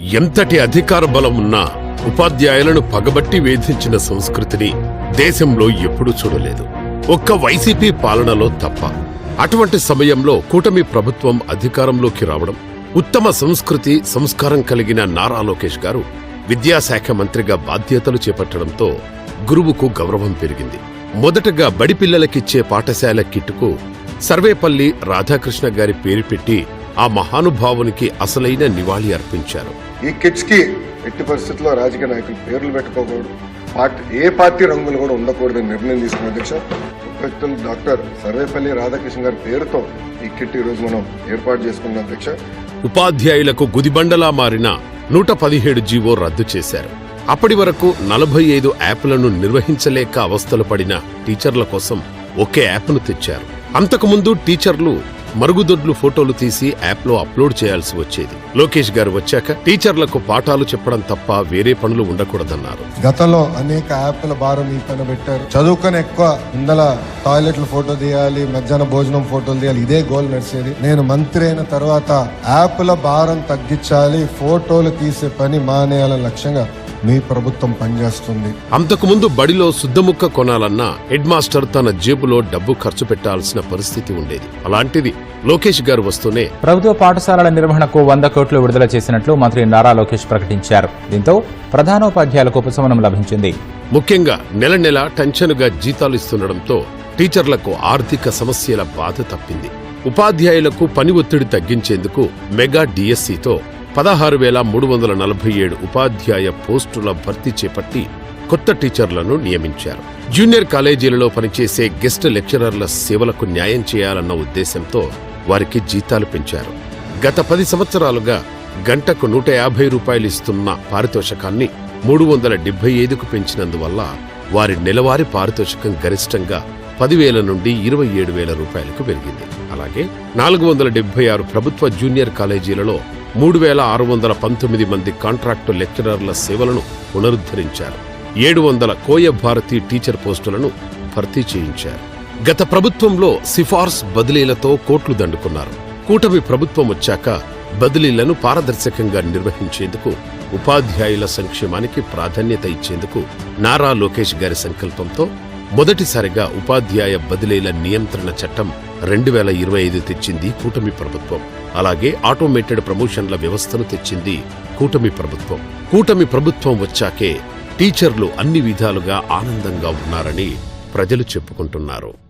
ఎంతటి అధికార బలం ఉన్నా ఉపాధ్యాయులను పగబట్టి వేధించిన సంస్కృతిని దేశంలో ఎప్పుడూ చూడలేదు. ఒక్క వైసీపీ పాలనలో తప్ప అటువంటి సమయంలో కూటమి ప్రభుత్వం అధికారంలోకి రావడం ఉత్తమ సంస్కృతి సంస్కారం కలిగిన నారా లోకేష్ గారు విద్యాశాఖ మంత్రిగా బాధ్యతలు చేపట్టడంతో గురువుకు గౌరవం పెరిగింది. మొదటగా బడి పిల్లలకిచ్చే పాఠశాల కిట్టుకు సర్వేపల్లి రాధాకృష్ణ గారి పేరు పెట్టి ఆ మహానుభావునికి అసలైన నివాళి అర్పించారు. ఈ కిడ్స్కి ఎట్టి పరిస్థితుల్లో రాజకీయ నాయకులు పేర్లు పెట్టుకోకూడదు పార్టీ ఏ పార్టీ రంగులు కూడా ఉండకూడదని నిర్ణయం తీసుకున్న అధ్యక్ష వ్యక్తులు డాక్టర్ సర్వేపల్లి రాధాకృష్ణ గారి పేరుతో ఈ కిట్ ఈ రోజు మనం ఏర్పాటు చేసుకున్నాం అధ్యక్ష. ఉపాధ్యాయులకు గుదిబండలా మారిన నూట పదిహేడు జీవో రద్దు చేశారు. అప్పటి వరకు నలభై ఐదు యాప్లను నిర్వహించలేక అవస్థలు పడిన టీచర్ల కోసం ఒకే యాప్ను తెచ్చారు. అంతకుముందు టీచర్లు మరుగుదొడ్లు ఫోటోలు తీసి యాప్లో అప్లోడ్ చేయాల్సి వచ్చేది. లోకేష్ గారు వచ్చాక టీచర్లకు పాఠాలు చెప్పడం తప్ప వేరే పనులు ఉండకూడదన్నారు. గతంలో అనేక యాప్ల భారం ఈ పైన పెట్టారు. చదువుకొని ఎక్కువ ఇందల టాయిలెట్లు ఫోటో తీయాలి మధ్యాహ్న భోజనం ఫోటోలు తీయాలి ఇదే గోల్ నడిచేది. నేను మంత్రి అయిన తర్వాత యాప్ల భారం తగ్గించాలి ఫోటోలు తీసే పని మానేయాలని లక్ష్యంగా మీ ప్రభుత్వం పనిచేస్తుంది. అంతకుముందు బడిలో శుద్ధముక్క కొనాలన్నా హెడ్ మాస్టర్ తన జేబులో డబ్బు ఖర్చు పెట్టాల్సిన పరిస్థితి ఉండేది. అలాంటిది లోకేష్ గారు వస్తూనే ప్రభుత్వ పాఠశాలల నిర్వహణకు వంద కోట్లు విడుదల చేసినట్లు మంత్రి నారా లోకేష్ ప్రకటించారు. దీంతో ప్రధానోపాధ్యాయులకు ఉపశమనం లభించింది. ముఖ్యంగా నెల నెల టెన్షన్గా జీతాలు ఇస్తుండడంతో టీచర్లకు ఆర్థిక సమస్యల బాధ తప్పింది. ఉపాధ్యాయులకు పని ఒత్తిడి తగ్గించేందుకు మెగా డిఎస్సితో పదహారు వేల మూడు వందల నలభై ఏడు ఉపాధ్యాయ పోస్టుల భర్తీ చేపట్టి కొత్త టీచర్లను నియమించారు. జూనియర్ కాలేజీలలో పనిచేసే గెస్ట్ లెక్చరర్ల సేవలకు న్యాయం చేయాలన్న ఉద్దేశంతో వారికి జీతాలు పెంచారు. గత పది సంవత్సరాలుగా గంటకు నూట యాభై రూపాయలు ఇస్తున్న పారితోషకాన్ని మూడు వందల డెబ్బై ఐదుకు పెంచినందువల్ల వారి నెలవారీ పారితోషికం గరిష్టంగా పదివేల నుండి ఇరవై ఏడు వేల రూపాయలకు పెరిగింది. అలాగే నాలుగు వందల డెబ్బై ఆరు ప్రభుత్వ జూనియర్ కాలేజీలలో మూడు వేల ఆరు వందల పంతొమ్మిది మంది కాంట్రాక్టు లెక్చరర్ల సేవలను పునరుద్ధరించారు. ఏడు వందల కోయ భారతి టీచర్ పోస్టులను భర్తీ చేయించారు. గత ప్రభుత్వంలో సిఫార్స్ బదిలీలతో కోట్లు దండుకున్నారు. కూటమి ప్రభుత్వం వచ్చాక బదిలీలను పారదర్శకంగా నిర్వహించేందుకు ఉపాధ్యాయుల సంక్షేమానికి ప్రాధాన్యత ఇచ్చేందుకు నారా లోకేష్ గారి సంకల్పంతో మొదటిసారిగా ఉపాధ్యాయ బదిలీల నియంత్రణ చట్టం రెండు వేల ఇరవై ఐదు తెచ్చింది కూటమి ప్రభుత్వం. అలాగే ఆటోమేటెడ్ ప్రమోషన్ల వ్యవస్థను తెచ్చింది కూటమి ప్రభుత్వం. కూటమి ప్రభుత్వం వచ్చాకే టీచర్లు అన్ని విధాలుగా ఆనందంగా ఉన్నారని ప్రజలు చెప్పుకుంటున్నారు.